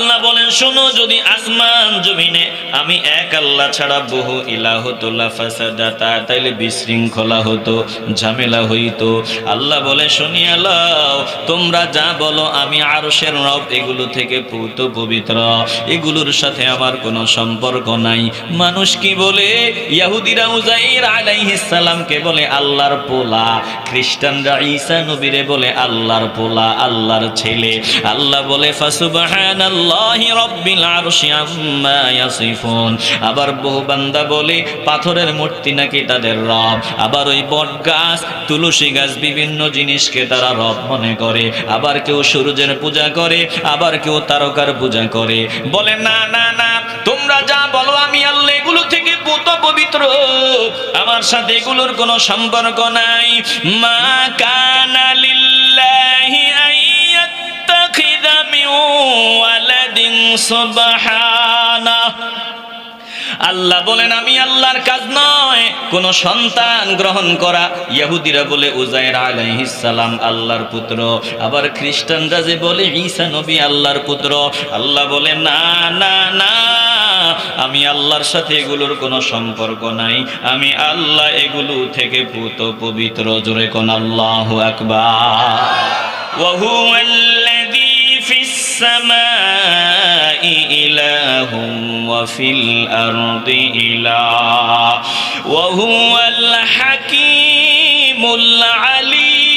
আল্লাহ বলেন, শোনো, যদি আসমান জমিনে আমি এক আল্লাহ ছাড়া বহু ইলাহ হতো লাফাসাদাতা তাইলে বিশৃঙ্খলা হতো, ঝামেলা হইতো। আল্লাহ বলে, শুনিয়া লও, তোমরা যা বলো, আমি আরশের রব, এগুলো থেকে পুত পবিত্র। এগুলোর সাথে আমার কোনো সম্পর্ক নাই। মানুষ কি বলে? ইয়াহুদিরা উজাইর আলাইহিস সালামকে বলে, আল্লাহর পোলা। খ্রিস্টানরা ঈসা নবীরে বলে, আল্লাহর পোলা, আল্লাহর ছেলে। আল্লাহ বলে, ফাসুবহানাল্লাহি। রাব্বিল আরশি আম্মা ইয়াসিফুন। আবার বহু বান্দা বলে, পাথরের মূর্তি নাকি তাদের রব। আবার ওই বট গাছ তুলসী গাছ, বিভিন্ন জিনিসকে তারা রব মনে করে। আবার কেউ সূর্যের পূজা করে, আবার কেউ তারকার পূজা করে। বলে, না না না, তোমরা যা বলো আমি আল্লাহ এগুলো থেকে পুত পবিত্র। আমার সাথে এগুলোর কোনো সম্পর্ক নাই। মা কানা আল্লাহ বলেন, আমি আল্লাহর কাজ নয়, কোন সন্তান গ্রহণ করা। ইহুদিরা বলে উজাইর আলাইহিস সালাম আল্লাহর পুত্র। আবার খ্রিস্টানরা যে বলে, ঈসা নবী আল্লাহর পুত্র। আল্লাহ বলে, না না না, আমি আল্লাহর সাথে এগুলোর কোনো সম্পর্ক নাই। আমি আল্লাহ এগুলো থেকে পুত পবিত্র। জোরে কোন আল্লাহু আকবার। إله وفي الأرض إله وهو الحكيم العليم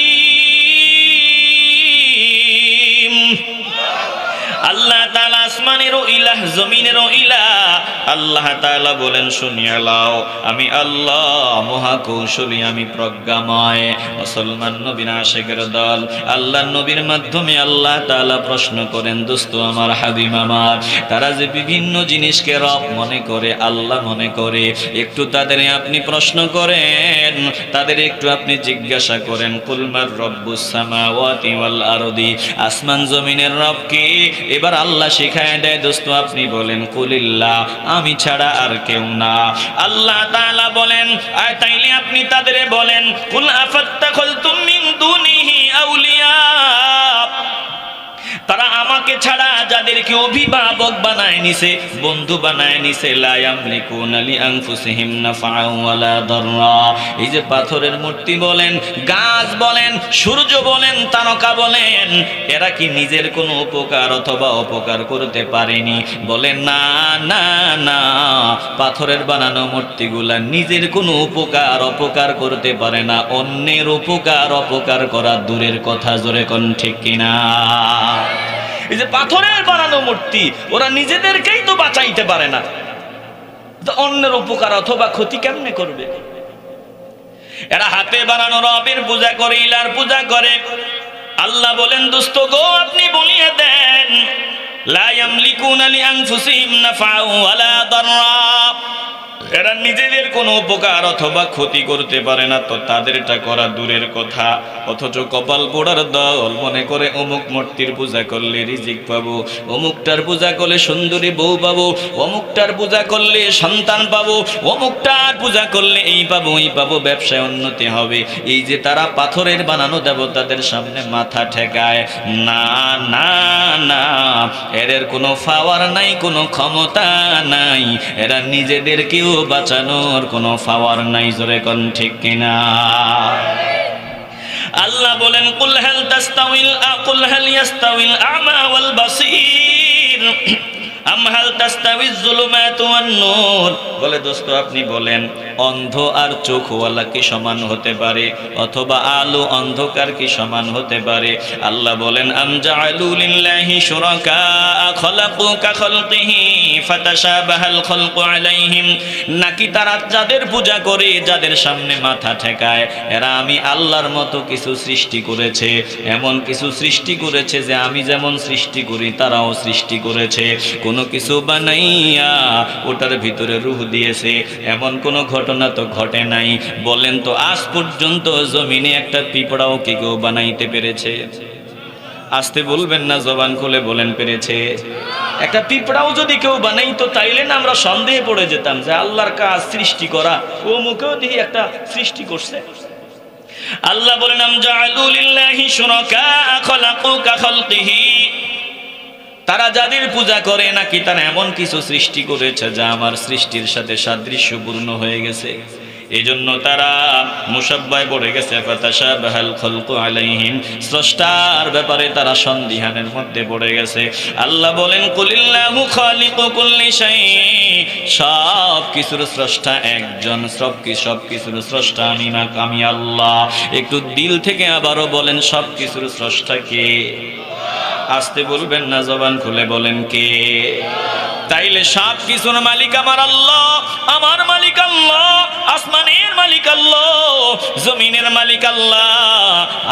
আল্লাহ তাআলা আসমানেরও ইলাহ জমিনেরও ইলাহ আল্লাহ তাআলা বলেন শুনিয়া লাও আমি আল্লাহ মহাকৌশলী আমি প্রজ্ঞাময় মুসলমান নবীর আশেকের দল। আল্লাহ নবীর মাধ্যমে আল্লাহ তাআলা প্রশ্ন করেন, দোস্ত, আমার হাবিব আমার, তারা যে বিভিন্ন জিনিসকে রব মনে করে, আল্লাহ মনে করে, একটু তাদের আপনি প্রশ্ন করেন, তাদের একটু আপনি জিজ্ঞাসা করেন কুলমার রব্বুস সামাওয়াতি ওয়াল আরদি, আসমান জমিনের রব কি? এবার আল্লাহ শিখায় দেয়, দোস্ত, আপনি বলেন, কুলিল্লাহ, আমি ছাড়া আর কেউ না। আল্লাহ তাআলা বলেন তাইলে আপনি তাদের বলেন, কুল তারা আমাকে ছাড়া যাদেরকে অভিভাবক বানায় নিছে, বন্ধু বানায় নিছে এই যে পাথরের মূর্তি বলেন, গাছ বলেন, সূর্য বলেন, তারকা বলেন, এরা কি নিজের কোনো উপকার অথবা অপকার করতে পারেনি? বলেন, না না না, পাথরের বানানো মূর্তিগুলা নিজের কোনো উপকার, অপকার করতে পারে না। অন্যের উপকার, অপকার করা দূরের কথা, জোরে কোন ঠিক কিনা? এই যে পাথরের বানানো মূর্তি, ওরা নিজেদেরকেই তো বাঁচাইতে পারে না। অন্যের উপকার অথবা ক্ষতি কেমনে করবে? এরা হাতে বানানো রবের পূজা করে, ইলার পূজা করে। আল্লাহ বলেন দুস্থ গো, আপনি বলিয়ে দেন, লা ইয়ামলিকুনা লিআনফুসিহিম নাফআ ওয়ালা দাররা। এরা নিজেদের কোনো উপকার অথবা ক্ষতি করতে পারে না, তো তাদেরটা করা দূরের কথা। অথচ কপাল পোড়ার দল মনে করে অমুক মূর্তির পূজা করলে রিজিক পাবো, অমুকটার পূজা করলে সুন্দরী বউ পাবো, অমুকটার পূজা করলে সন্তান পাবো, অমুকটার পূজা করলে এই পাবো এই পাবো, ব্যবসায় উন্নতি হবে। এই যে তারা পাথরের বানানো দেবতাদের সামনে মাথা ঠেকায়, না না না, এদের কোনো পাওয়ার নাই, কোনো ক্ষমতা নাই। এরা নিজেদেরকেও বাঁচানোর কোনো পাওয়ার নাই জোরে কোন ঠিক কিনা? আল্লাহ বলেন, কুল হাল তাস্তাউইল আকুল হাল ইয়াস্তাউল আমা ওয়াল বাসীর? বলে দোস্ত, আপনি বলেন, অন্ধ আর চোখওয়ালা কি সমান হতে পারে? অথবা আলো অন্ধকার কি সমান হতে পারে? আল্লাহ বলেন নাকি তারা যাদের পূজা করে, যাদের সামনে মাথা ঠেকায়? এরা আমি আল্লাহর মতো কিছু সৃষ্টি করেছে, এমন কিছু সৃষ্টি করেছে যে আমি যেমন সৃষ্টি করি, তারাও সৃষ্টি করেছে। কোন কোনো কিছু বানাইয়া ওটার ভিতরে রুহ দিয়েছে। এমন কোনো ঘটনা তো ঘটে নাই। বলেন তো, আজ পর্যন্ত জমিনে একটা পিঁপড়াও কি কেউ বানাইতে পেরেছে? আসতে বলবেন না, জবান খুলে বলেন পেরেছে। একটা পিঁপড়াও যদি কেউ বানাইতো, তাইলে না আমরা সন্দেহে পড়ে যেতাম যে আল্লাহর কাজ সৃষ্টি করা। ও মুখেও দেখি একটা সৃষ্টি করছে। আল্লাহ বলেন তারা যাদের পূজা করে নাকি তারা এমন কিছু সৃষ্টি করেছে যা আমার সৃষ্টির সাথে সাদৃশ্যপূর্ণ হয়ে গেছে। এজন্য তারা মুসাব্বায় পড়ে গেছে আলাইহিম। স্রষ্টার ব্যাপারে তারা সন্দিহানের মধ্যে পড়ে গেছে। আল্লাহ বলেন, কুলিল্লাহু খালিকু কুল্লি শাই সব কিছুর স্রষ্টা একজন সব কি সব কিছুর স্রষ্টা আমি না, আমি আল্লাহ। একটু দিল থেকে আবারও বলেন সব কিছুর স্রষ্টা কে? আসতে বলবেন না, জবান খুলে বলেন কে? তাইলে সব কিছুর মালিক আমার আল্লাহ, আমার মালিক আল্লাহ, আসমানের মালিক আল্লাহ, জমিনের মালিক আল্লাহ,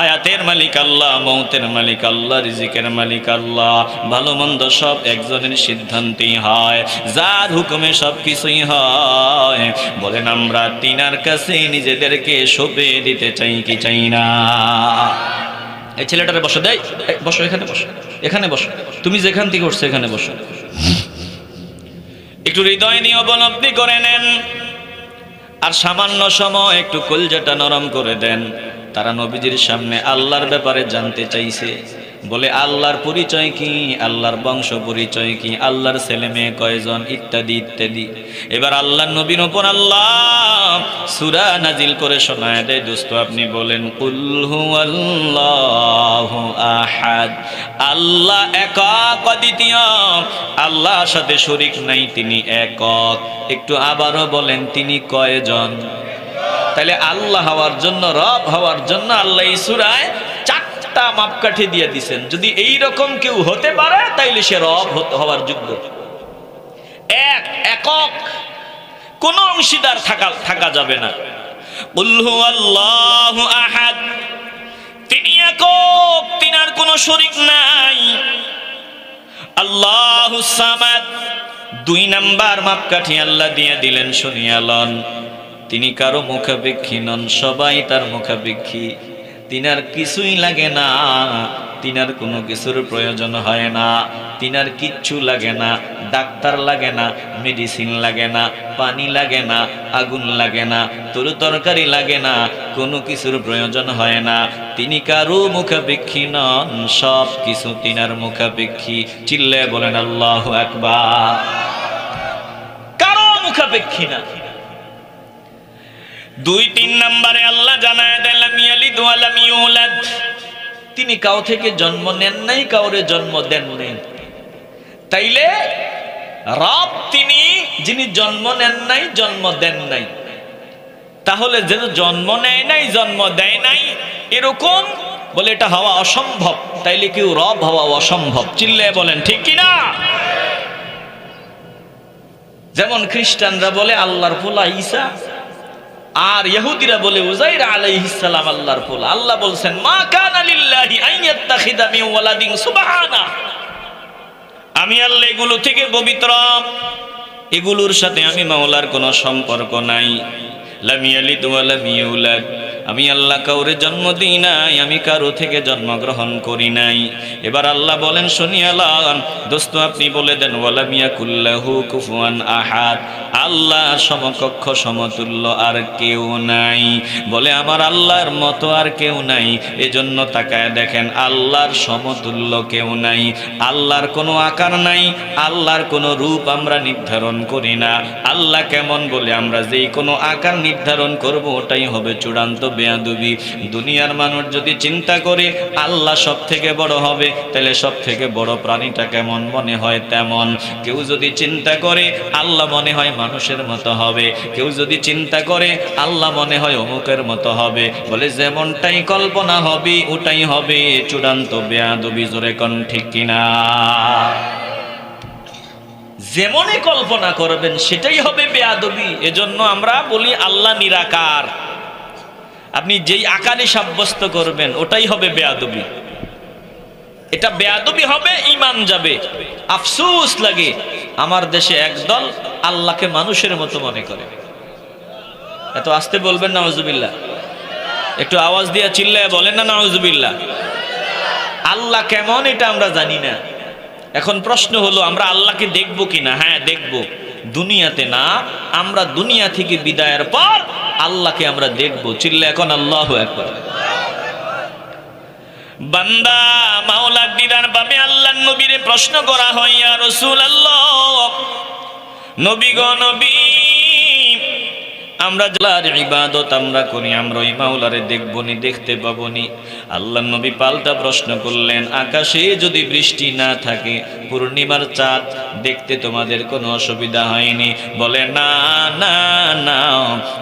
আয়াতের মালিক আল্লাহ, মৌতের মালিক আল্লাহ, রিজিকের মালিক আল্লাহ। ভালো মন্দ সব একজনের সিদ্ধান্তই হয়, যার হুকুমে সব কিছুই হয়। বলেন, আমরা তিনার কাছে নিজেদেরকে সঁপে দিতে চাই কি চাই না? এই ছেলেটারে বসো দেয় বসো এখানে বসো এখানে বসো। তুমি যেখান থেকে উঠছো এখানে বসো। একটু হৃদয় নিয়ে অবলব্ধি করে নেন, আর সামান্য সময় একটু কলজাটা নরম করে দেন। তারা নবীজির সামনে আল্লাহর ব্যাপারে জানতে চাইছে। বলে, আল্লাহর পরিচয় কি? আল্লাহর বংশ পরিচয় কি? আল্লাহর ছেলে মেয়ে কয়জন? ইত্যাদি ইত্যাদি। এবার আল্লাহর নবীর ওপর আল্লাহ সুরা নাজিল করে শোনায় দেয়। দোস্ত, আপনি বলেন কুল্হু আল্লাহ আহাদ। আল্লাহ একক অদ্বিতীয়। আল্লাহর সাথে শরিক নাই, তিনি একক। একটু আবারও বলেন, তিনি কয়জন? তাহলে আল্লাহ হওয়ার জন্য, রব হওয়ার জন্য আল্লাহ এই সুরায় চারটা মাপকাঠি দিয়ে দিছেন। যদি এই রকম কেউ হতে পারে, তাইলে সে রব হওয়ার যোগ্য। এক, একক। কোন অংশীদার থাকা থাকা যাবে না। উল্হু আল্লাহ আহাদ। তিনি একক তিনার কোনো শরিক নাই। আল্লাহ সামাদ। দুই নাম্বার মাপকাঠি আল্লাহ দিয়ে দিলেন শুনিয়ালন তিনি কারও মুখাপেক্ষী নন, সবাই তার মুখাপেক্ষী। তিনার কিছুই লাগে না। তিনার কোনো কিছুর প্রয়োজন হয় না। তিনার কিচ্ছু লাগে না, ডাক্তার লাগে না, মেডিসিন লাগে না, পানি লাগে না, আগুন লাগে না, তরু তরকারি লাগে না, কোনো কিছুর প্রয়োজন হয় না। তিনি কারও মুখাপেক্ষী নন, সব কিছু তিনার মুখাপেক্ষী। চিল্লে বলেন, আল্লাহ একবার কারও মুখাপেক্ষী না। দুই, তিন নম্বরে আল্লাহ জানায় দিলাম ইয়ালিদ ওয়ালাম ইউলাদ। তিনি কাউ থেকে জন্ম নেন নাই, কাউরে জন্ম দেন নাই। তাইলে রব তিনি, যিনি জন্ম নেন নাই, জন্ম দেন নাই। তাহলে যেন জন্ম নেয় নাই, জন্ম দেয় নাই, এরকম বলে এটা হওয়া অসম্ভব। তাইলে কেউ রব হওয়া অসম্ভব। চিল্লে বলেন, ঠিক কিনা যেমন খ্রিস্টানরা বলে, আল্লাহর পোলা ঈসা আর ইহুদিরা বলে উজাইর আলাইহিস সালাম আল্লাহর ফুল আল্লাহ বলছেন, মা কানা লিল্লাহি আইয়াত্তাখিদা মিন ওয়ালাদিন সুবহানা। আমি আল্লাহ এগুলো থেকে পবিত্র। এগুলোর সাথে আমি মাওলার কোনো সম্পর্ক নাই। লাম ইয়ালিদ ওয়া আমি আল্লাহ কাউরে জন্ম দিই নাই, আমি কারও থেকে জন্মগ্রহণ করি নাই। এবার আল্লাহ বলেন শুনিয়ালাম দোস্ত, আপনি বলে দেন, ওয়ালাম ইয়াকুল্লাহু কুফুয়ান আহাদ। আল্লাহ সমকক্ষ, সমতুল্য আর কেউ নাই। বলে, আমার আল্লাহর মতো আর কেউ নাই। এজন্য তাকায় দেখেন, আল্লাহর সমতুল্য কেউ নাই। আল্লাহর কোনো আকার নাই, আল্লাহর কোনো রূপ আমরা নির্ধারণ করি না। আল্লাহ কেমন বলে, আমরা যেই কোনো আকার নির্ধারণ করব, ওটাই হবে চূড়ান্ত বেয়াদুবি। দুনিয়ার মানুষ যদি চিন্তা করে আল্লাহ সব থেকে বড় হবে, তাহলে সব থেকে বড় প্রাণীটা কেমন মনে হয়? তেমন। কেউ যদি চিন্তা করে আল্লাহ মনে হয় মানুষের মতো হবে, কেউ যদি চিন্তা করে আল্লাহ মনে হয় অমুকের মতো হবে, বলে যেমনটাই কল্পনা হবে, ওটাই হবে। চূড়ান্ত বেয়াদবি জোরে কন ঠিক কিনা? যেমনই কল্পনা করবেন, সেটাই হবে বেয়াদবি। এজন্য আমরা বলি আল্লাহ নিরাকার। আপনি যেই আকারে সাব্যস্ত করবেন, ওটাই হবে বেয়াদবি। এটা বেয়াদবি হবে ইমান যাবে। আফসোস লাগে। আমার দেশে একদল আল্লাহকে মানুষের মতো মনে করে। এত আসতে বলবেন না নজুবিল্লাহ একটু আওয়াজ দিয়ে চিল্লায় বলেন না নজুবিল্লাহ আল্লাহ কেমন এটা আমরা জানি না। এখন প্রশ্ন হলো, আমরা আল্লাহকে দেখব কিনা? হ্যাঁ দেখব। দুনিয়াতে না, আমরা দুনিয়া থেকে বিদায়ের পর আল্লাহকে আমরা দেখব। চিল্লে, এখন আল্লাহ একবার বান্দা মাওলা দিদার বাবে আল্লাহ নবীরে প্রশ্ন করা হয় আর রসুল আল্লাহ নবী গো নবী। আমরা জালার ইবাদত আমরা করি, আমরা ওই মাওলারে দেখবনি, দেখতে পাবনি। আল্লাহ নবী পাল্টা প্রশ্ন করলেন, আকাশে যদি বৃষ্টি না থাকে, পূর্ণিমার চাঁদ দেখতে তোমাদের কোনো অসুবিধা হয়নি। বলে, না না না,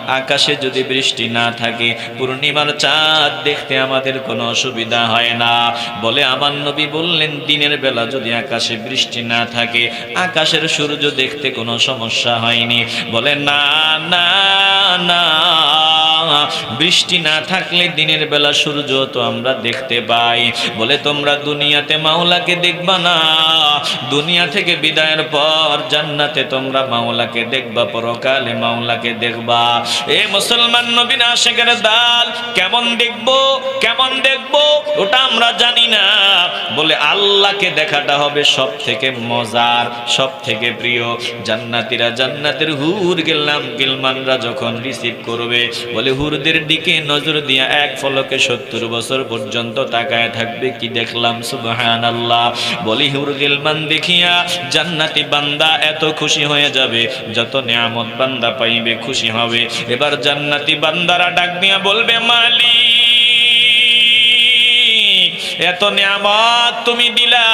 আকাশে যদি বৃষ্টি না থাকে, পূর্ণিমার চাঁদ দেখতে আমাদের কোনো অসুবিধা হয় না। বলে, আমার নবী বললেন, দিনের বেলা যদি আকাশে বৃষ্টি না থাকে, আকাশের সূর্য দেখতে কোনো সমস্যা হয়নি। বলে, না না বৃষ্টি না থাকলে দিনের বেলা সূর্য তো আমরা দেখতে পাই। বলে তোমরা দুনিয়াতে মাওলাকে দেখবা না। দুনিয়া থেকে বিদায়ের পর জান্নাতে তোমরা মাওলাকে দেখবা, পরকালে মাওলাকে দেখবা। এ মুসলমান নবীন আশেকের দাল, কেমন দেখব কেমন দেখব, ওটা আমরা জানি না। বলে আল্লাহকে দেখাটা হবে সব থেকে মজার সব থেকে প্রিয়। জান্নাতিরা জান্নাতের হুর গেলাম, গিলমানরা যখন রিসিভ করবে, বলে, হুরদের দিকে নজর দিয়া এক ফলকে সত্তর বছর পর্যন্ত তাকায় থাকবে কি দেখলাম? সুবহান আল্লাহ বলি হুর গিলমান দেখিয়া জান্নাতি বান্দা এত খুশি হয়ে যাবে, যত নিয়ামত বান্দা পাইবে খুশি হবে। এবার জান্নাতি বান্দারা ডাক দিয়া বলবে, মালিক এত নিয়ামত তুমি দিলা।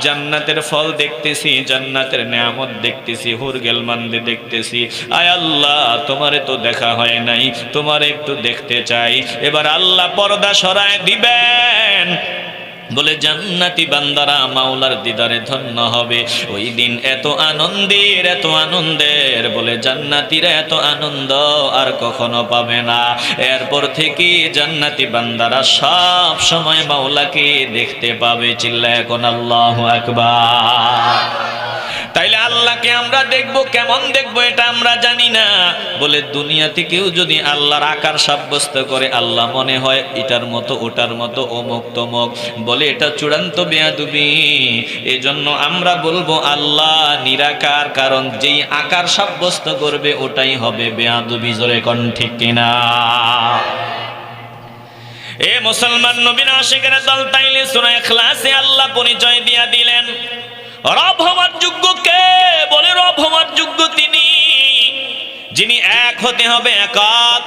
জান্নাতের ফল দেখতেছি, জান্নাতের নিয়ামত দেখতেছি, হুরগেল মান্দি দেখতেছি। আয় আল্লাহ, তোমারে তো দেখা হয় নাই, তোমার একটু দেখতে চাই। এবার আল্লাহ পর্দা সরায় দিবেন। বলে, জান্নাতি বান্দারা মাওলার দিদারে ধন্য হবে। ওই দিন এত আনন্দের এত আনন্দের। বলে, জান্নাতিরা এত আনন্দ আর কখনো পাবে না। এরপর থেকে জান্নাতি বান্দারা সব সময় মাওলাকে দেখতে পাবে। চিল্লা এখন আল্লাহ আকবার। তাইলে আল্লাহকে আমরা দেখব, কেমন দেখব এটা আমরা জানি না। বলে দুনিয়াতে কেউ যদি আল্লাহর আকার সাব্যস্ত করে, আল্লাহ মনে হয় এটার মতো, ওটার মতো, অমুক তমক। বলে এটা চূড়ান্ত বেয়াদুবি। এজন্য আমরা বলব, আল্লাহ নিরাকার, কারণ যেই আকার সাব্যস্ত করবে, ওটাই হবে বেয়াদুবি। জোরে কোন ঠিক কিনা? এ মুসলমান নবীন আশিকের দল তাইলে সুরা ইখলাসে আল্লাহ পরিচয় দিয়া দিলেন। রব হওয়ার যোগ্য কে? বলে রব হওয়ার যোগ্য তিনি। যিনি এক হতে হবে একক,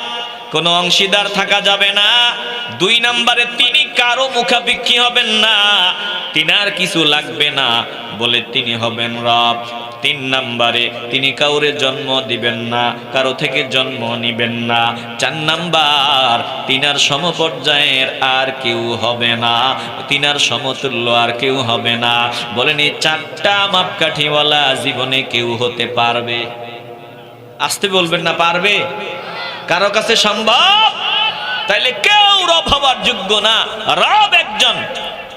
কোনো অংশীদার থাকা যাবে না। দুই নম্বরে তিনি কারও মুখাপেক্ষী হবেন না। তিনার কিছু লাগবে না বলে তিনি হবেন রব। তিন নাম্বারে, তিনি কাউরে জন্ম দিবেন না, কারও থেকে জন্ম নিবেন না। চার নাম্বার, তিনার সমপর্যায়ের আর কেউ হবে না, তিনার সমতুল্য আর কেউ হবে না। বলেন এই চারটা মাপকাঠিওয়ালা জীবনে কেউ হতে পারবে? আসতে বলবেন না, পারবে? কারও কাছে সম্ভব? তাইলে কেউ রব হবার যোগ্য না, রব একজন।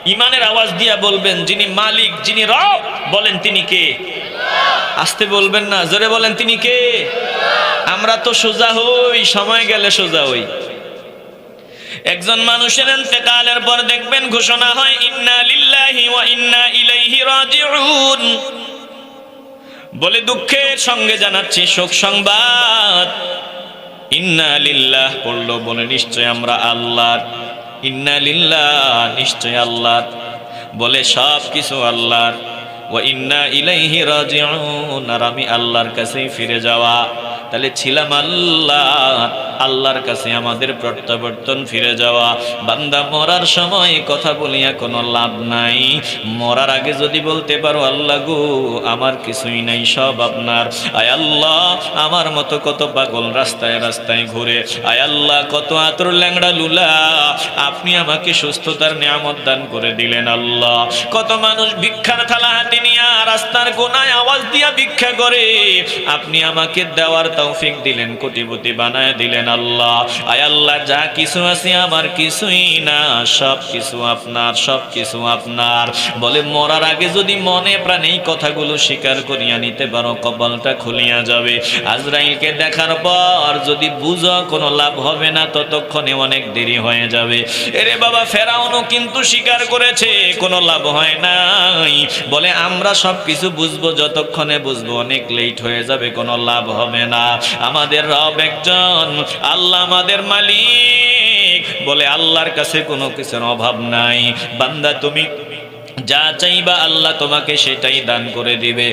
ইমানের আওয়াজ দিয়া বলবেন, যিনি মালিক, যিনি রব, বলেন তিনি কে? আসতে বলবেন না, জোরে বলেন, তিনি কে? আমরা তো সোজা হই, সময় গেলে সোজা হই। একজন মানুষের ইন্তেকালের পর দেখবেন ঘোষণা হয়, ইন্না লিল্লাহি ওয়া ইন্না ইলাইহি রাজিউন। বলে দুঃখের সঙ্গে জানাচ্ছি, শোক সংবাদ। ইন্না লিল্লাহ পড়ল, বলে, নিশ্চয় আমরা আল্লাহর। ইন্না লিল্লাহ নিশ্চয় আল্লাহর। বলে সব কিছু আল্লাহর। ও ইন্না ইলাইহি রাজিউন আর আমি আল্লাহর কাছেই ফিরে যাওয়া। তাহলে ছিলাম আল্লাহ, আল্লাহর কাছে আমাদের প্রত্যাবর্তন ফিরে যাওয়া। বান্দা মরার সময় কথা বলিয়া কোনো লাভ নাই। মরার আগে যদি বলতে পারো, আল্লাহ গো, আমার কিছুই নাই, সব আপনার। আয় আল্লাহ, আমার মতো কত পাগল রাস্তায় রাস্তায় ঘুরে। আয় আল্লাহ, কত আতর ল্যাংড়া লুলা, আপনি আমাকে সুস্থতার নিয়ামত দান করে দিলেন আল্লাহ। কত মানুষ ভিক্ষার থালা হাতে নিয়ে রাস্তার কোনায় আওয়াজ দিয়া ভিক্ষা করে। আপনি আমাকে দেওয়ার তৌফিক দিলেন, কোটিপতি বানায় দিলেন আল্লাহ। আয় আল্লাহ, যা কিছু আছে আমার কিছুই না, সব কিছু আপনার, সব কিছু আপনার। বলে, মরার আগে যদি মনে প্রাণে কথাগুলো স্বীকার করিয়া নিতে পারো, কপালটা খুলিয়া যাবে। আজরাইলকে দেখার পর যদি বুঝো, কোনো লাভ হবে না, ততক্ষণে অনেক দেরি হয়ে যাবে। এরে বাবা, ফেরাউনও কিন্তু স্বীকার করেছে, কোনো লাভ হয় নাই। বলে আমরা সব কিছু বুঝব, যতক্ষণে বুঝব অনেক লেট হয়ে যাবে, কোনো লাভ হবে না। আমাদের রব একজন, আল্লাহ আমাদের মালিক। বলে আল্লাহর কাছে কোনো কিছুর অভাব নাই। বান্দা, তুমি যা চাইবা আল্লাহ তোমাকে সেটাই দান করে দিবে।